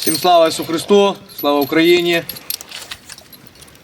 Всім слава Ісусу Христу, слава Україні.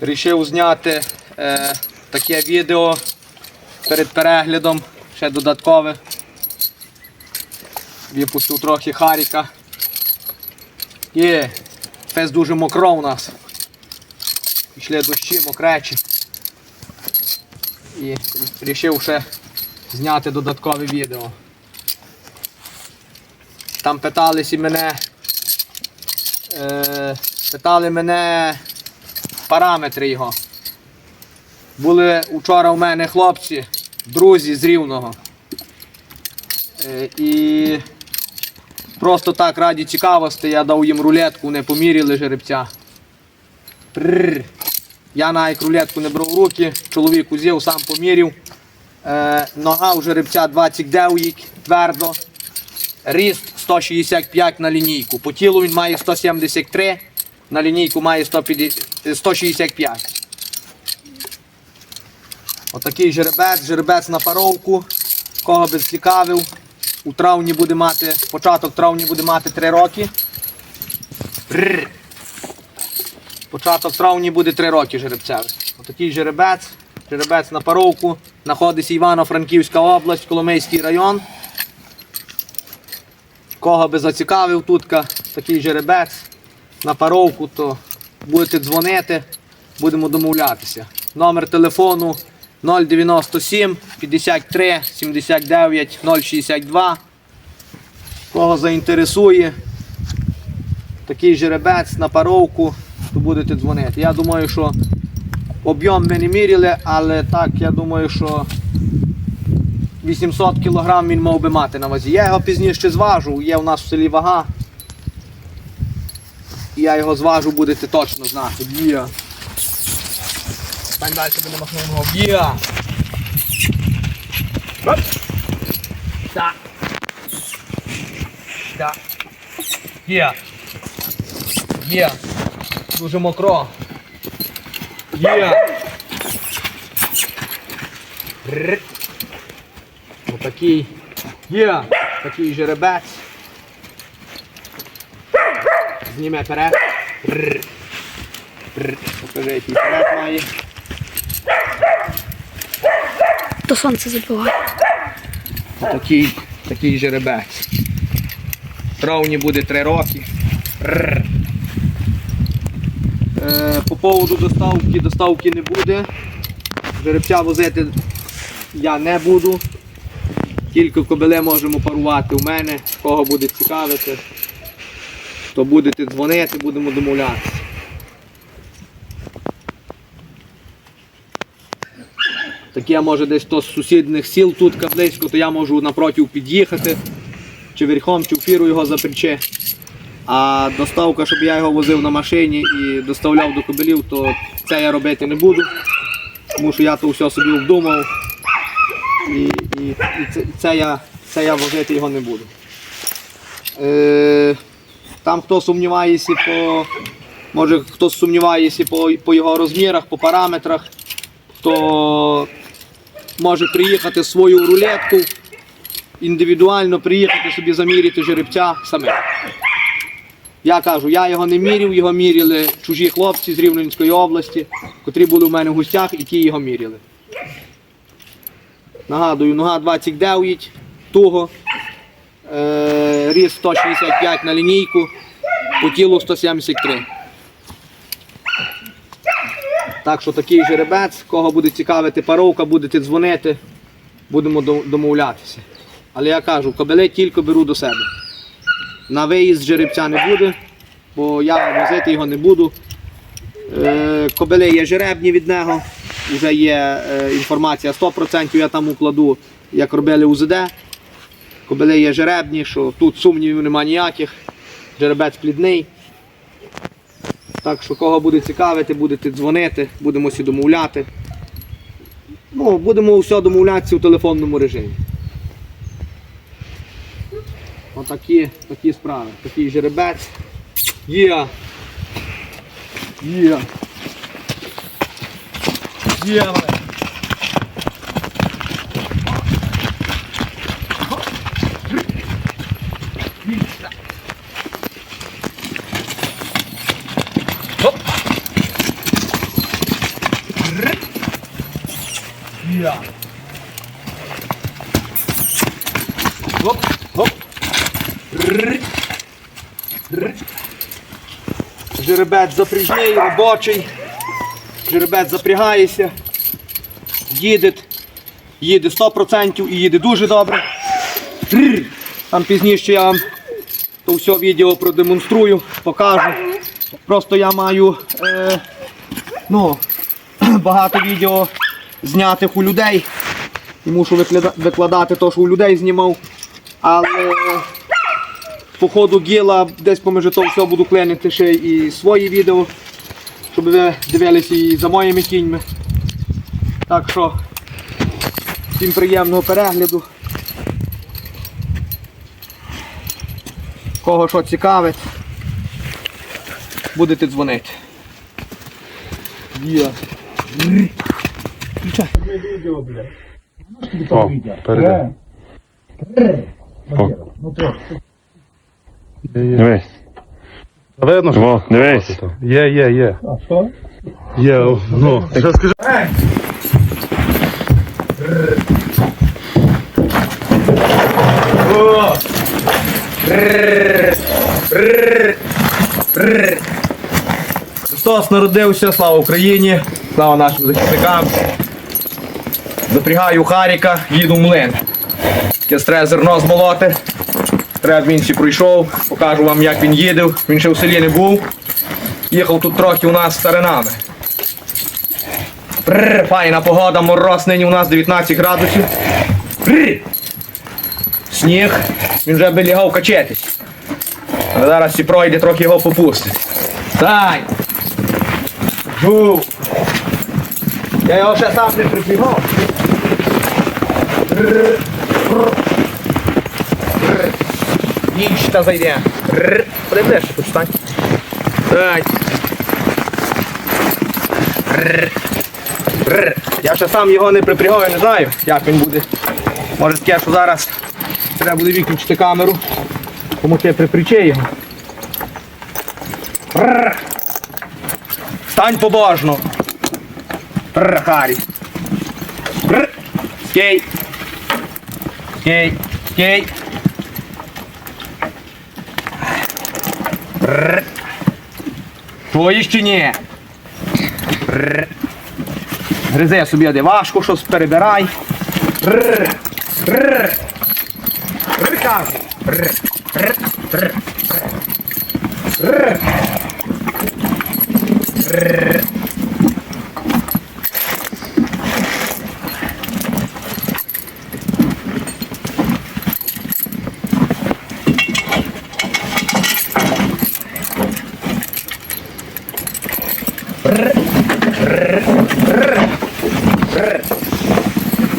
Рішив зняти е, таке відео перед переглядом, ще додаткове. Випустив трохи Харіка. Є, фест дуже мокро у нас. Пішли дощі, мокречі. І вирішив ще зняти додаткове відео. Там питались і мене. Е, питали мене параметри його. Були вчора у мене хлопці, друзі з Рівного. Е, і просто так раді цікавості я дав їм рулетку, вони поміряли жеребця. Прррр. Я навіть рулетку не брав в руки, чоловік узяв, сам поміряв. Е, нога у жеребця 29 твердо. Ріст 165 на лінійку. По тілу він має 173, на лінійку має 150, е, 165. Отакий жеребець, жеребець на паровку. Кого би цікавив. У травні буде мати, початок травні буде мати 3 роки. Бррр. Початок травні буде 3 роки жеребцевий. Отакий жеребець. Жеребець на паровку. Знаходиться Івано-Франківська область, Коломийський район. Кого би зацікавив тут такий жеребець на паровку, то будете дзвонити, будемо домовлятися. Номер телефону 097 53 79 062. Кого заінтересує такий жеребець на паровку, то будете дзвонити. Я думаю, що об'єм ми не міряли, але так, я думаю, що 800 кг він мав би мати на вазі. Я його пізніше зважу, є у нас в селі вага. І Я його зважу, будете точно знати. Є. Стань далі буде махнемо. Є. Так. Так. Є. Є. Дуже мокро. Є. Отакий є такий жеребець. Зніме перед. Покажи, який перед має. То сонце забиває. Такий, такий жеребець. Травні буде 3 роки. Е, по поводу доставки, доставки не буде. Жеребця возити я не буду. Тільки кобили можемо парувати у мене, кого буде цікавити, то будете дзвонити, будемо домовлятися. Таке може десь то з сусідних сіл тут близько, то я можу напротив під'їхати, чи верхом, чи в фіру його запряче. А доставка, щоб я його возив на машині і доставляв до кобилів, то це я робити не буду. Тому що я то все собі вдумав. І, і, і це, це, я, це я возити його не буду. Е, там хто сумнівається по. Може хтось сумнівається по, по його розмірах, по параметрах, то може приїхати свою рулетку, індивідуально приїхати собі заміряти жеребця самим. Я кажу, я його не міряв, його міряли чужі хлопці з Рівненської області, котрі були у мене в гостях, які його міряли. Нагадую, нога 29, туго, е, ріст 165 на лінійку, по тілу 173. Так що такий жеребець, кого буде цікавити паровка, будете дзвонити, будемо домовлятися. Але я кажу, кобили тільки беру до себе. На виїзд жеребця не буде, бо я возити його не буду. Е, Кобили є жеребні від нього, вже є е, інформація 100%, я там укладу, як робили УЗД. Кобили є жеребні, що тут сумнівів немає ніяких, жеребець плідний. Так що кого буде цікавити, будете дзвонити, будемо всі домовляти. Ну, будемо все домовлятися у телефонному режимі. Отакі такі справи. Такий жеребець. Є. Є. Хоп, хоп. Р. Р. Жеребець запряжний, робочий. Жеребець запрягається. Їде. Їде 100% і їде дуже добре. Там пізніше я вам то все відео продемонструю, покажу. Просто я маю е, ну, багато відео знятих у людей. І мушу викладати те, що у людей знімав. Але по ходу гіла десь поміж то все буду клинити ще і свої відео, щоб ви дивилися і за моїми кіньми. Так що всім приємного перегляду. Кого що цікавить, будете дзвонити. Є. О, передай. О. Дивись. Видно, що Во, дивись. є, є, є. А що? Є, о, ну. Що скажи? Христос народився, слава Україні, слава нашим захисникам. Запрягаю Харіка, їду в млин. Треба зерно змолоти. Треба він всі пройшов, покажу вам, як він їде. Він ще в селі не був. Їхав тут трохи у нас старинами. Прррр, файна погода, мороз нині у нас 19 градусів. Прррр. Сніг, він вже би лягав качатись. Але зараз всі пройде, трохи його попустить. Дай! Жу! Я його ще сам не припігав. Ніч та зайде. Рр. Рр. Я ще сам його не припрягав, я не знаю, як він буде. Може таке, що зараз треба буде виключити камеру. Тому ти припряче його. Стань побожно. Харі. Рр. Скей. Скей. Скей. Твої ще ні. Гризе собі де важко, щось перебирай. Рр.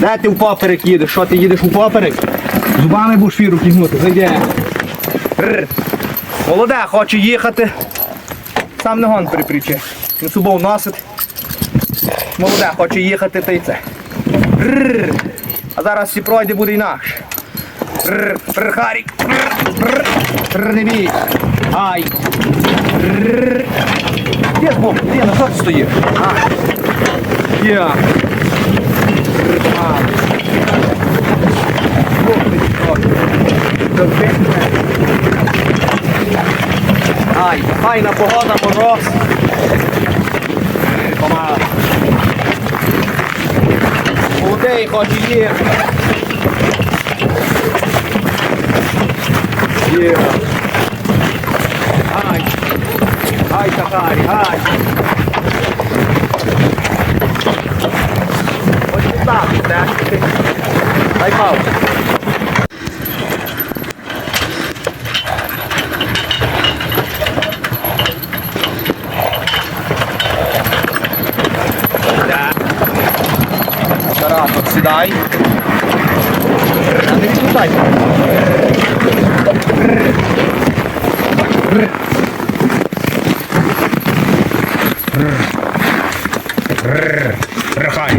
Де ти в поперек їдеш? Що ти їдеш у поперек? Зубами будеш фіру тягнути, зайде. Молоде, хоче їхати. Сам не гон припріче. Він собою носить. Молоде, хоче їхати, та й це. Рр. А зараз всі пройде буде інакше. Харік. Не бій. Ай. Рр. Є збоку, є, на що стоїш? А. Є. А. Ох, ти що. Добре. Ай, файна погода, мороз. Помага. Молодий, хоч і є. Є. Ай. Ай, Сахарі, ай. Ось тут так, так. Дай паузу. Так. Оператор, сідай. А не відпускай. Рахай.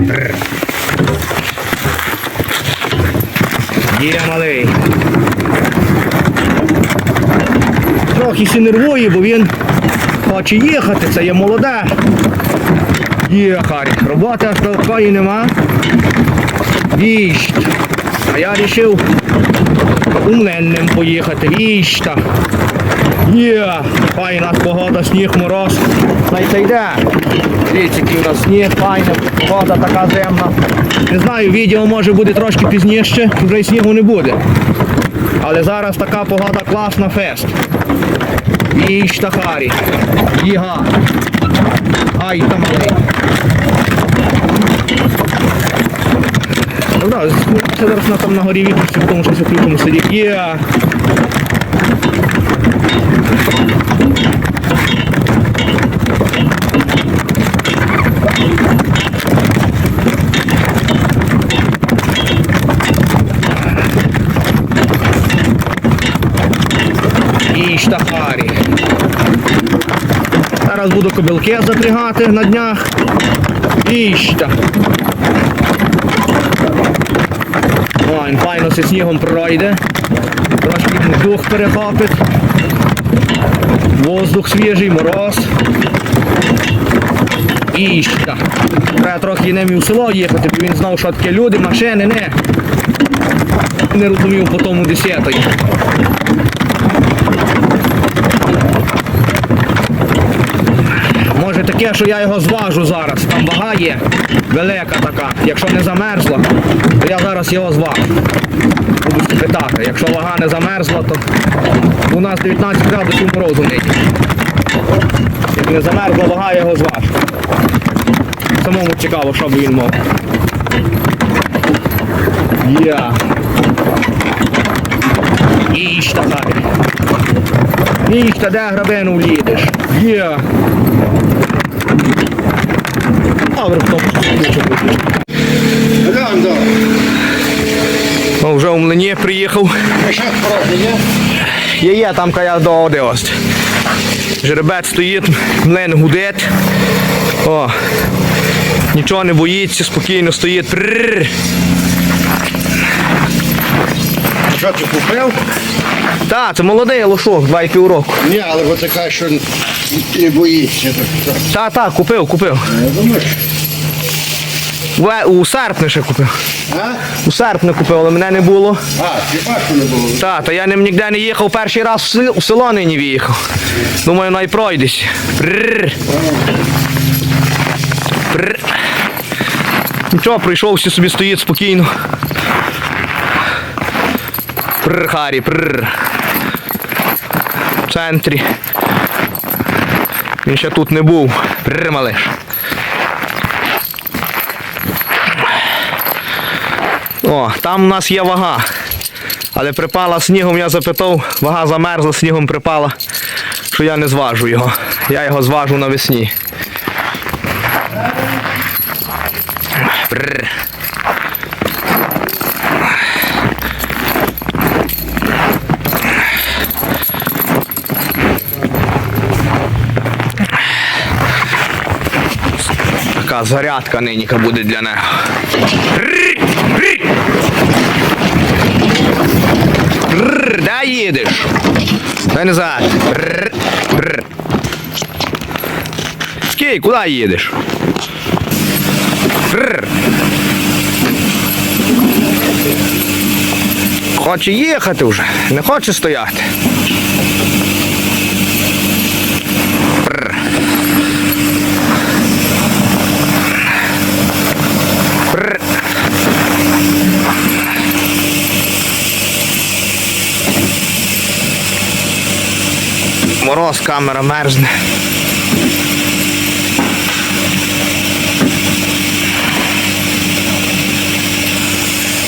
Є малий. Трохи ще нервує, бо він хоче їхати, це є молоде. Є, Харі, роботи такої нема. Віщ. А я вирішив умленним поїхати. Віщ та. Є, файна погода, сніг, мороз. Знаєте, йде. Дивіться, у нас сніг, файна погода така земна. Не знаю, відео може буде трошки пізніше, вже й снігу не буде. Але зараз така погода класна фест. І штахарі. Їга. Ай, там малий. Ну це зараз на там на горі вітрусі, тому що все ключом сидить. Є. І штахарі. Зараз буду кобилки запрягати на днях. Іщта. О, він файно зі снігом пройде. Трошки дух перехопить. Воздух свіжий, мороз. Іщта. Треба трохи і в село їхати, бо він знав, що таке люди, машини, не. Не розумів по тому десятої. Може таке, що я його зважу зараз. Там вага є велика така. Якщо не замерзла, то я зараз його зважу. Буду спитати. Якщо вага не замерзла, то у нас 19 градусів морозу нині. Як не замерзла вага, я його зважу. Самому цікаво, що би він мав. Я. Іш така. Іш, та де грабину влідеш. Є. Ключу Ну, вже у млині приїхав. Є, є, там кая до одеост. Жеребець стоїть, млин гудить. О, нічого не боїться, спокійно стоїть. Прррр. Що ти купив? Та, це молодий лошок, два і пів року. Ні, але бо така, що не боїться. то що? Та, та, купив, купив. Я думаю, що- Ве- У серпні ще купив. А? У серпні купив, але мене не було. А, хіба не було? Та, та я ним ніде не їхав, перший раз в село, в село нині виїхав. Думаю, най пройдесь. Прррр. Прррр. Нічого, прийшов, всі собі стоїть спокійно. Прррр, Харі, прррр. В центрі. Він ще тут не був. Прррр, малиш. О, там у нас є вага. Але припала снігом, я запитав, вага замерзла, снігом припала, що я не зважу його. Я його зважу навесні. Бррр. Така зарядка ниніка буде для нього. Де їдеш? Дай назад. Бррр, бррр. Скій, куди їдеш? Бррр. Хоче їхати вже, не хоче стояти. Мороз, камера мерзне.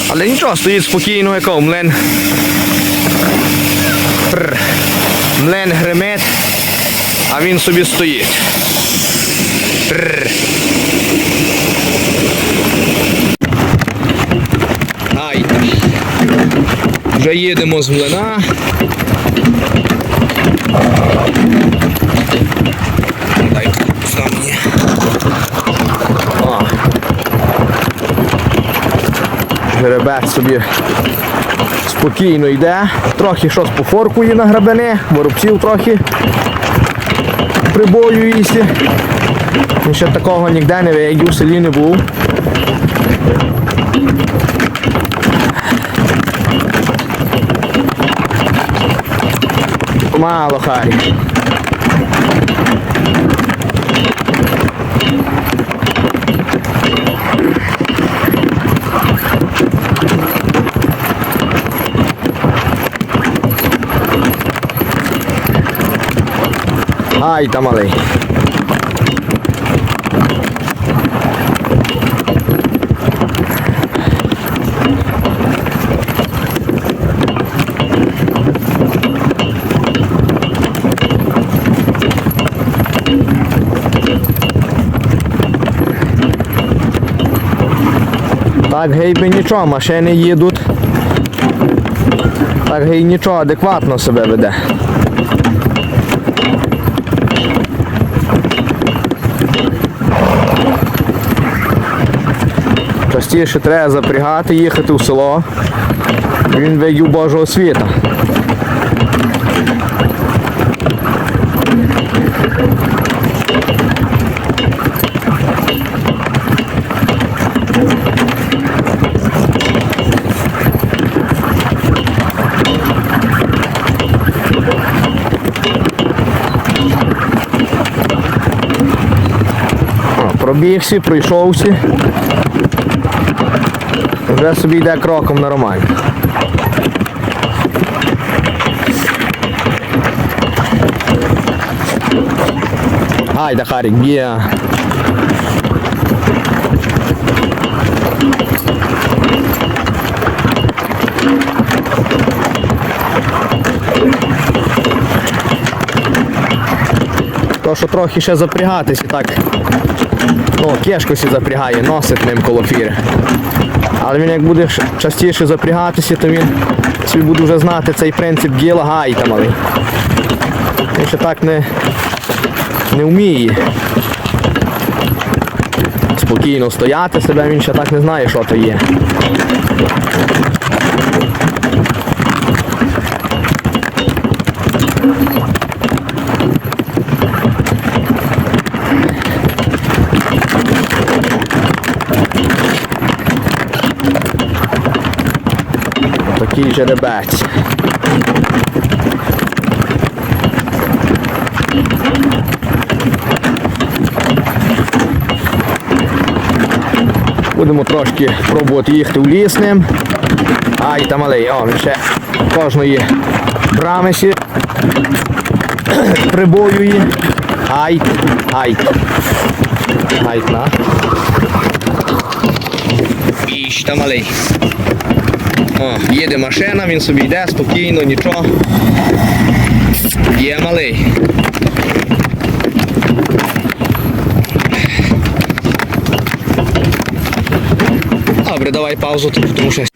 Але нічого, стоїть спокійно, якого млин. Прр. Млин гримить, а він собі стоїть. Прр. Ай. Вже їдемо з млина. Дай сюди мені. Собі спокійно йде. Трохи щось пофоркує на грабини, воробців трохи. прибоюється. Ще такого ніде не видів, в селі не був. Мало Харі. Ай, та Так, гей би нічого, машини їдуть. Так, гей нічого, адекватно себе веде. Частіше треба запрягати, їхати в село. Він вигів Божого світа. О, Пробігся, пройшовся. Вже собі йде кроком нормально. Гайда, Харік, б'є. То, що трохи ще запрягатися так. Ну, кешку сі запрягає, носить ним коло фіри. Але він як буде частіше запрягатися, то він собі буде вже знати цей принцип діла гайта малий. Він ще так не, не вміє. Спокійно стояти себе, він ще так не знає, що то є. Такий жеребець. Будемо трошки пробувати їхати в ліс ним. Ай, та малий, о, ще кожної брами ще прибоює. Ай, ай. Ай, на. Іщ, та малий. О, їде машина, він собі йде спокійно, нічого. Є малий. Добре, давай паузу, тут, тому що.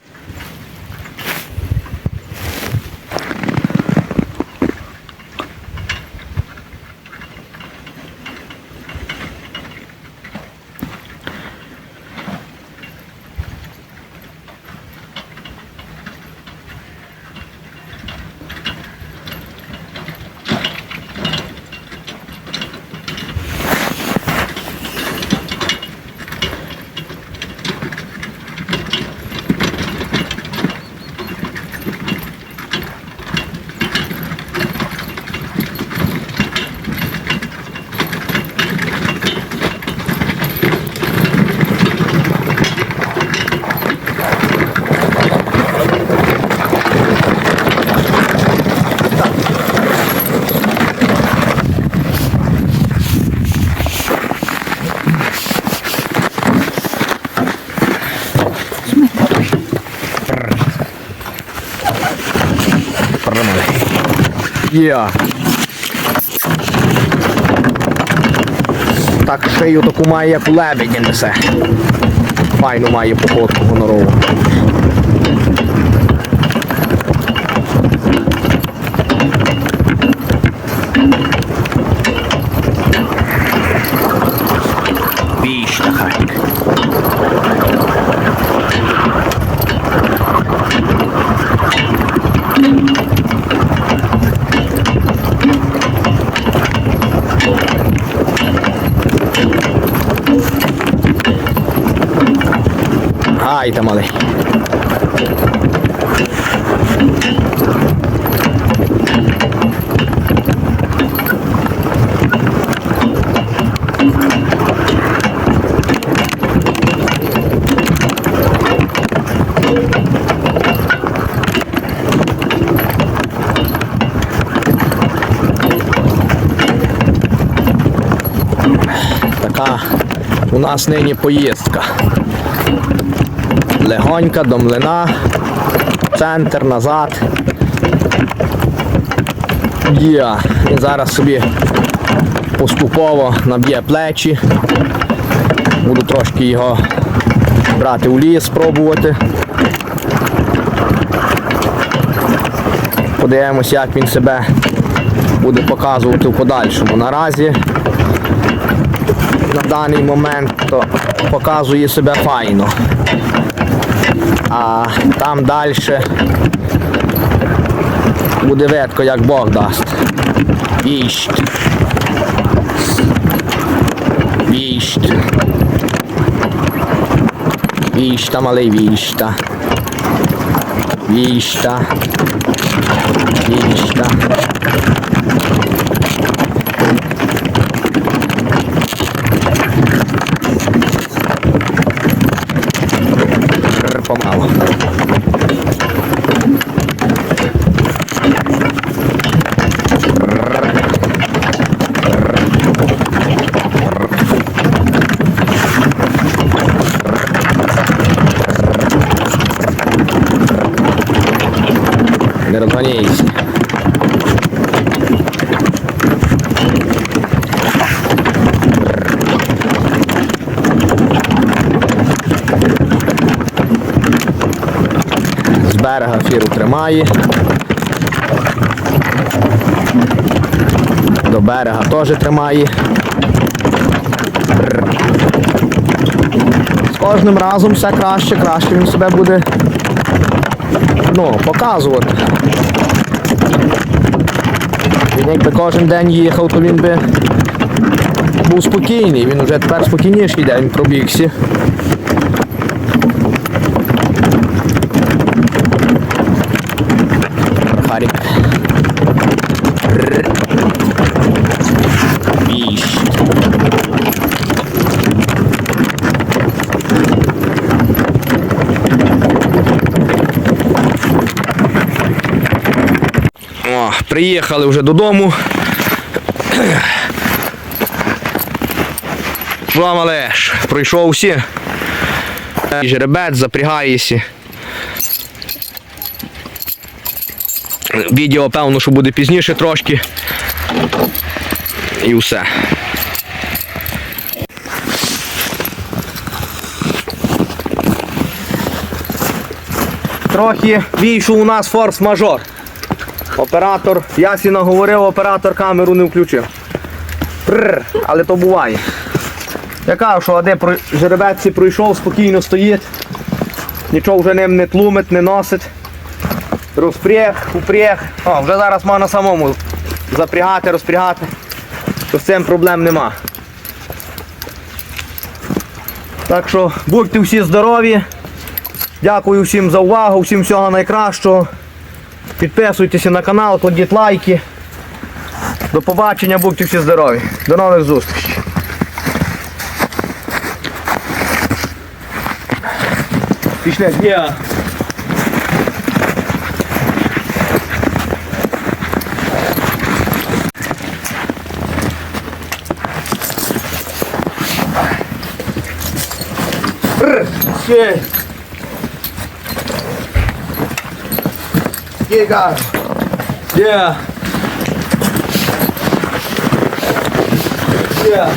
Є. Так шию таку має, як у лебеді несе. Файну має походку гонорову. Давайте, малий. Така у нас нині поїздка. Легонька до млина, центр, назад. Є. Він зараз собі поступово наб'є плечі. Буду трошки його брати у ліс, спробувати. Подивимось, як він себе буде показувати в подальшому. Наразі на даний момент то показує себе файно. А там далі буде видко, як Бог дасть. Віщ. Віщ. Віщта, малий віщта. Віщта. Віщта. Рр, Помалу. Не розганяйся. З берега тримає. До берега теж тримає. З кожним разом все краще, краще він себе буде ну, показувати. Він якби кожен день їхав, то він би був спокійний. Він вже тепер спокійніший день пробігся. Харік. Рр. Віщ. О, приїхали вже додому. Що, малеш, пройшов всі. Жеребець, запрягаєшся. Відео, певно, що буде пізніше трошки. І все. Трохи війшов у нас форс-мажор. Оператор, я сі наговорив, оператор камеру не включив. Пррр, але то буває. Я кажу, що де про- жеребець пройшов, спокійно стоїть. Нічого вже ним не тлумить, не носить. Розпряг, упряг. О, вже зараз можна самому запрягати, розпрягати. То з цим проблем нема. Так що будьте всі здорові. Дякую всім за увагу, всім всього найкращого. Підписуйтеся на канал, кладіть лайки. До побачення, будьте всі здорові. До нових зустрічей. Пішли, є. Ще. Є, газ. Yeah. Yeah.